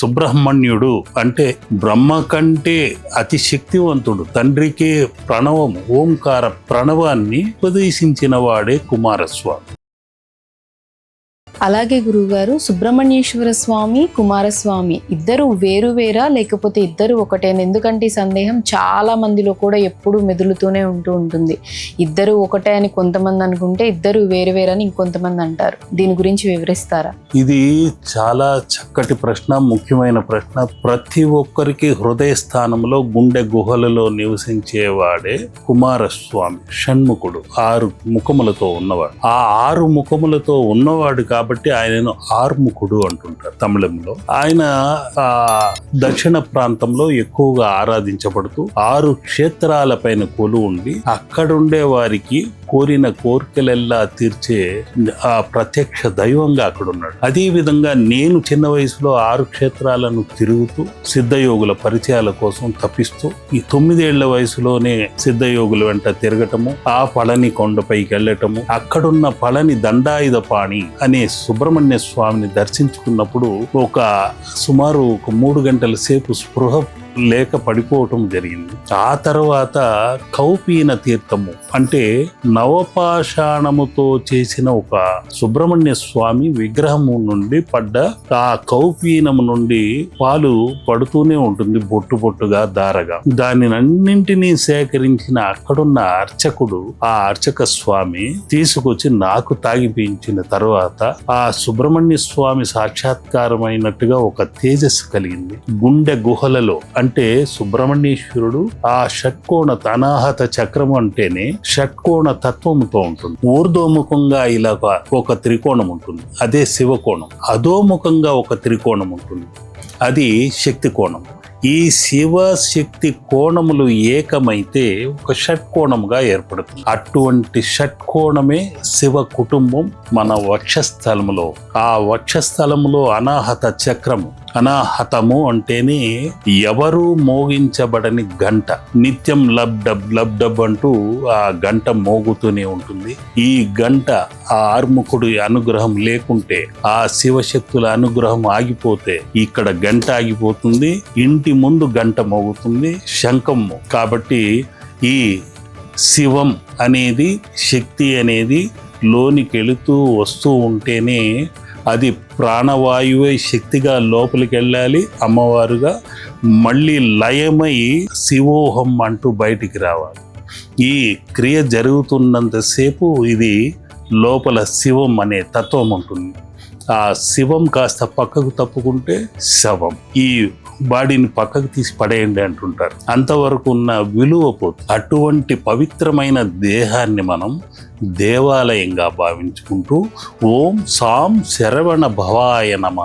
సుబ్రహ్మణ్యుడు అంటే బ్రహ్మ కంటే అతి శక్తివంతుడు. తండ్రికే ప్రణవం ఓంకార ప్రణవాన్ని ఉపదేశించిన వాడే కుమారస్వామి. అలాగే గురువుగారు సుబ్రహ్మణ్యేశ్వర స్వామి కుమారస్వామి ఇద్దరు వేరు వేరా లేకపోతే ఇద్దరు ఒకటేనా ఎందుకంటే ఈ సందేహం చాలా మందిలో కూడా ఎప్పుడూ మెదులుతూనే ఉంటూ ఉంటుంది. ఇద్దరు ఒకటే అని కొంతమంది అనుకుంటే ఇద్దరు వేరు వేరని ఇంకొంతమంది అంటారు. దీని గురించి వివరిస్తారా? ఇది చాలా చక్కటి ప్రశ్న ముఖ్యమైన ప్రశ్న. ప్రతి ఒక్కరికి హృదయ స్థానంలో గుండె గుహలలో నివసించేవాడే కుమారస్వామి షణ్ముఖుడు ఆరు ముఖములతో ఉన్నవాడు. ఆ ఆరు ముఖములతో ఉన్నవాడు కాబట్టి కాబట్టి ఆయనను ఆర్ముఖుడు అంటుంటారు తమిళంలో. ఆయన దక్షిణ ప్రాంతంలో ఎక్కువగా ఆరాధించబడుతూ ఆరు క్షేత్రాల పైన కొలు ఉండి అక్కడుండే వారికి కోరిన కోరికలెల్లా తీర్చే ఆ ప్రత్యక్ష దైవంగా అక్కడ ఉన్నాడు అదేవిధంగా నేను చిన్న వయసులో ఆరు క్షేత్రాలను తిరుగుతూ సిద్ధయోగుల పరిచయాల కోసం తప్పిస్తూ ఈ తొమ్మిదేళ్ళ వయసులోనే సిద్ధయోగుల వెంట తిరగటము ఆ పళని కొండపైకి వెళ్ళటము అక్కడున్న పళని దండాయుధ పాణి అనే సుబ్రహ్మణ్య స్వామిని దర్శించుకున్నప్పుడు ఒక సుమారు ఒక మూడు గంటల సేపు స్పృహ లేక పడిపోవటం జరిగింది. ఆ తర్వాత కౌపీన తీర్థము అంటే నవపాషాణముతో చేసిన ఒక సుబ్రహ్మణ్య స్వామి విగ్రహము నుండి పడ్డ ఆ కౌపీనము నుండి పాలు పడుతూనే ఉంటుంది బొట్టు బొట్టుగా దారగా. దానినన్నింటినీ సేకరించిన అక్కడున్న అర్చకుడు ఆ అర్చక స్వామి తీసుకొచ్చి నాకు తాగిపించిన తర్వాత ఆ సుబ్రహ్మణ్య స్వామి సాక్షాత్కారమైనట్టుగా ఒక తేజస్సు కలిగింది. గుండె గుహలలో అంటే అంటే సుబ్రహ్మణ్యేశ్వరుడు ఆ షట్కోణ అనాహత చక్రం అంటేనే షట్కోణ తత్వంతో ఉంటుంది. ఊర్ధోముఖంగా ఇలా ఒక- ఒక త్రికోణం ఉంటుంది. అదే శివకోణం. అధోముఖంగా ఒక త్రికోణం ఉంటుంది. అది శక్తి కోణం. ఈ శివ శక్తి కోణములు ఏకమైతే ఒక షట్కోణముగా ఏర్పడుతుంది. అటువంటి షట్కోణమే శివ కుటుంబం మన వక్షస్థలములో. ఆ వక్షస్థలములో అనాహత చక్రము అనాహతము అంటేనే ఎవరు మోగించబడని గంట. నిత్యం లబ్ డబ్ లబ్ డబ్ అంటూ ఆ గంట మోగుతూనే ఉంటుంది. ఈ గంట ఆ ఆర్ముఖుడి అనుగ్రహం లేకుంటే ఆ శివశక్తుల అనుగ్రహం ఆగిపోతే ఇక్కడ గంట ఆగిపోతుంది. ఇంటి ముందు గంట మోగుతుంది. శంఖం కాబట్టి ఈ శివం అనేది శక్తి అనేది లోనికి వెళుతూ వస్తూ ఉంటేనే అది ప్రాణవాయువే శక్తిగా లోపలికి వెళ్ళాలి అమ్మవారుగా మళ్ళీ లయమై శివోహం అంటూ బయటికి రావాలి. ఈ క్రియ జరుగుతున్నంతసేపు ఇది లోపల శివం అనే తత్వం ఉంటుంది. ఆ శివం కాస్త పక్కకు తప్పుకుంటే శవం. ఈ బాడీని పక్కకు తీసి పడేయండి అంటుంటారు. అంతవరకు ఉన్న విలువ పోతు అటువంటి పవిత్రమైన దేహాన్ని మనం దేవాలయంగా భావించుకుంటూ ఓం సాం శరవణ భవాయ నమ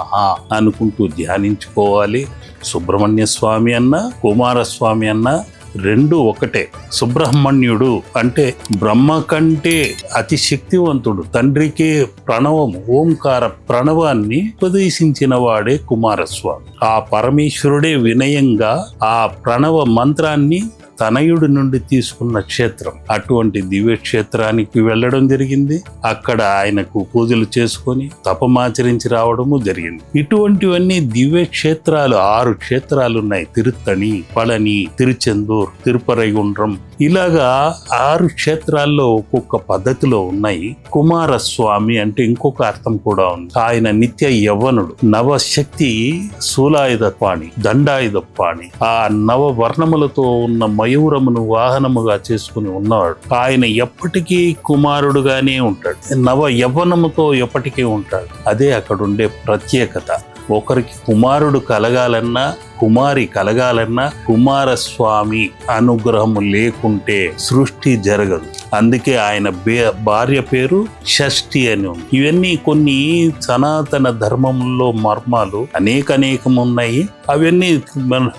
అనుకుంటూ ధ్యానించుకోవాలి. సుబ్రహ్మణ్య స్వామి అన్న కుమారస్వామి అన్న రెండు ఒకటే. సుబ్రహ్మణ్యుడు అంటే బ్రహ్మ కంటే అతి శక్తివంతుడు. తండ్రికే ప్రణవం ఓంకార ప్రణవాన్ని ఉపదేశించిన వాడే కుమారస్వామి. ఆ పరమేశ్వరుడే వినయంగా ఆ ప్రణవ మంత్రాన్ని తనయుడి నుండి తీసుకున్న క్షేత్రం. అటువంటి దివ్య క్షేత్రానికి వెళ్ళడం జరిగింది. అక్కడ ఆయనకు పూజలు చేసుకొని తపమాచరించి రావడము జరిగింది. ఇటువంటివన్నీ దివ్య క్షేత్రాలు ఆరు క్షేత్రాలు ఉన్నాయి తిరుత్తణి పళని తిరుచెందూర్ తిరుపరైగుండ్రం. ఇలాగా ఆరు క్షేత్రాల్లో ఒక్కొక్క పద్ధతిలో ఉన్నాయి. కుమారస్వామి అంటే ఇంకొక అర్థం కూడా ఉంది. ఆయన నిత్య యవ్వనుడు. నవశక్తి శూలాయుధ పాణి దండాయుధ పాణి ఆ నవ వర్ణములతో ఉన్న మయూరమును వాహనముగా చేసుకుని ఉన్నవాడు ఆయన ఎప్పటికీ కుమారుడుగానే ఉంటాడు. నవ యవ్వనముతో ఎప్పటికీ ఉంటాడు. అదే అక్కడుండే ప్రత్యేకత. ఒకరికి కుమారుడు కలగాలన్నా కుమారి కలగాలన్నా కుమారస్వామి అనుగ్రహం లేకుంటే సృష్టి జరగదు. అందుకే ఆయన బే- భార్య పేరు షష్ఠి అని ఉంది. ఇవన్నీ కొన్ని సనాతన ధర్మంలో మర్మాలు అనేక అనేకం ఉన్నాయి అవన్నీ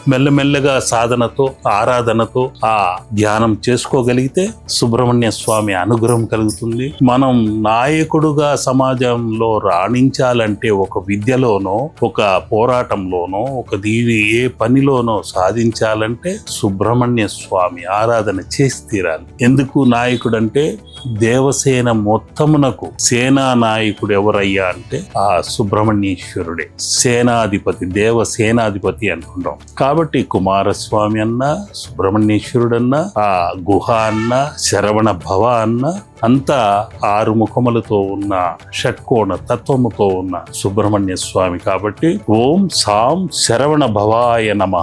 మెల్లమెల్లగా సాధనతో ఆరాధనతో ఆ ధ్యానం చేసుకోగలిగితే సుబ్రహ్మణ్య స్వామి అనుగ్రహం కలుగుతుంది. మనం నాయకుడుగా సమాజంలో రాణించాలంటే ఒక విద్యలోనో ఒక పోరాటంలోనో ఒక దీని ఏ పనిలోనో సాధించాలంటే సుబ్రహ్మణ్య స్వామి ఆరాధన చేసి తీరాలి. ఎందుకు నాయకుడు అంటే దేవసేన మొత్తమునకు సేనా నాయకుడు ఎవరయ్యా అంటే ఆ సుబ్రహ్మణ్యేశ్వరుడే. సేనాధిపతి దేవ సేనాధిపతి అనుకుంటాం. కాబట్టి కుమారస్వామి అన్న సుబ్రహ్మణ్యేశ్వరుడన్నా ఆ గుహ అన్న శరవణ భవ అన్న అంతా ఆరు ముఖములతో ఉన్న షట్కోణ తత్వముతో ఉన్న సుబ్రహ్మణ్య స్వామి కాబట్టి ఓం సాం శరవణ భవాయ నమ.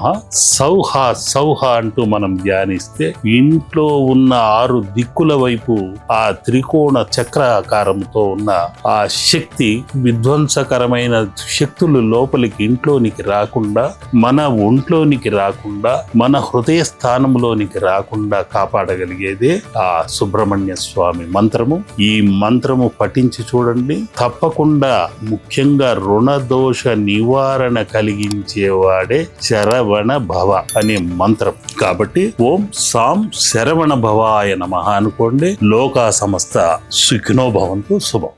సౌహ సౌహ అంటూ మనం ధ్యానిస్తే ఇంట్లో ఉన్న ఆరు దిక్కుల వైపు ఆ త్రికోణ చక్రాకారంతో ఉన్న ఆ శక్తి విధ్వంసకరమైన శక్తులు లోపలికి ఇంట్లోనికి రాకుండా మన ఒంట్లోనికి రాకుండా మన హృదయ స్థానంలోనికి రాకుండా కాపాడగలిగేదే ఆ సుబ్రహ్మణ్య స్వామి మంత్రము. ఈ మంత్రము పఠించి చూడండి. తప్పకుండా ముఖ్యంగా రుణదోష నివారణ కలిగించేవాడే శరవణ భవ అనే మంత్రం. కాబట్టి ఓం సాం శరవణ భవాయ నమ అనుకోండి. లోకా సమస్త సుఖినో భవంతు శుభం.